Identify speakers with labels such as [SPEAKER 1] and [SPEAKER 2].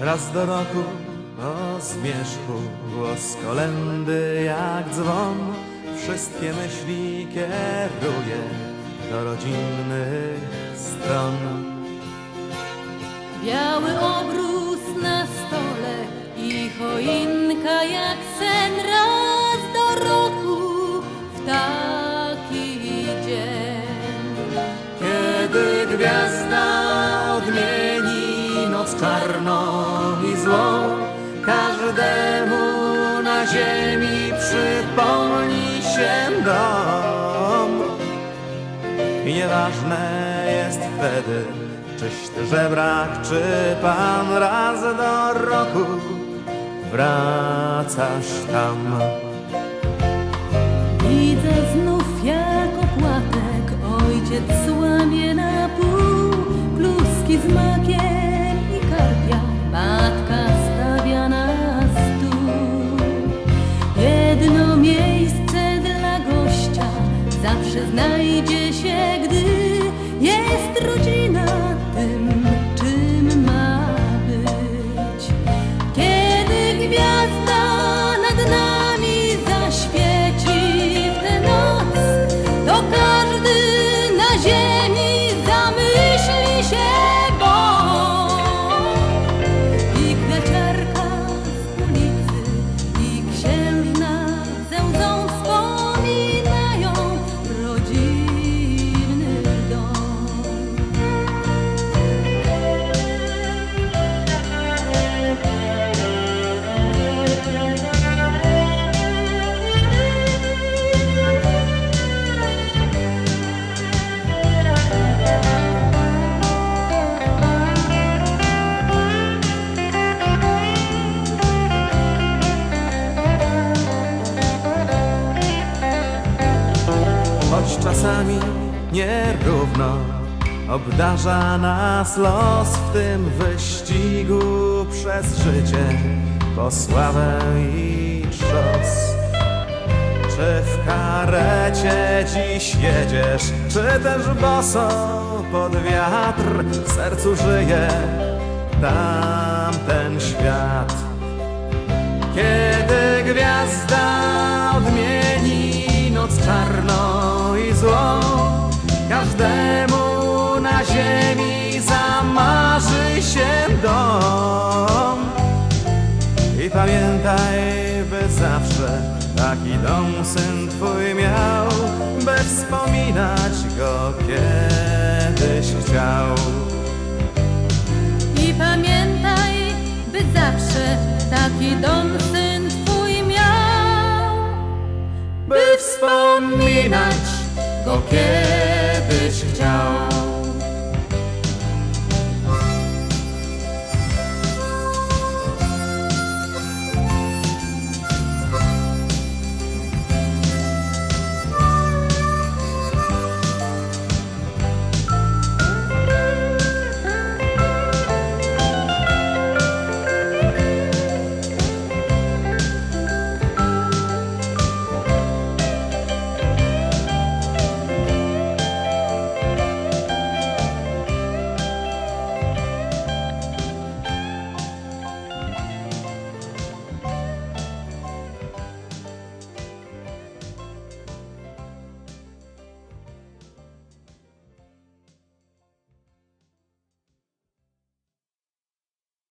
[SPEAKER 1] Raz do roku o zmierzchu, głos kolendy jak dzwon. Wszystkie myśli kieruje do rodzinnych stron.
[SPEAKER 2] Biały obrus na stole i choinka jak sen. Raz do roku w taki dzień.
[SPEAKER 1] Kiedy gwiazda odmieni czarną i złą Każdemu na ziemi przypomni się dom I nieważne jest wtedy, czyś ty żebrak, czy pan raz do roku wracasz tam.
[SPEAKER 2] Widzę znów jak opłatek ojciec łamie zawsze znajdzie
[SPEAKER 1] czasami nierówno obdarza nas los w tym wyścigu przez życie po sławę i trzos. Czy w karecie dziś jedziesz, czy też boso pod wiatr w sercu żyje tamten świat? Kiedy gwiazda się dom. I pamiętaj, by zawsze taki dom syn twój miał, by wspominać go kiedyś chciał.
[SPEAKER 2] I pamiętaj, by zawsze taki dom syn twój miał,
[SPEAKER 1] by wspominać go kiedyś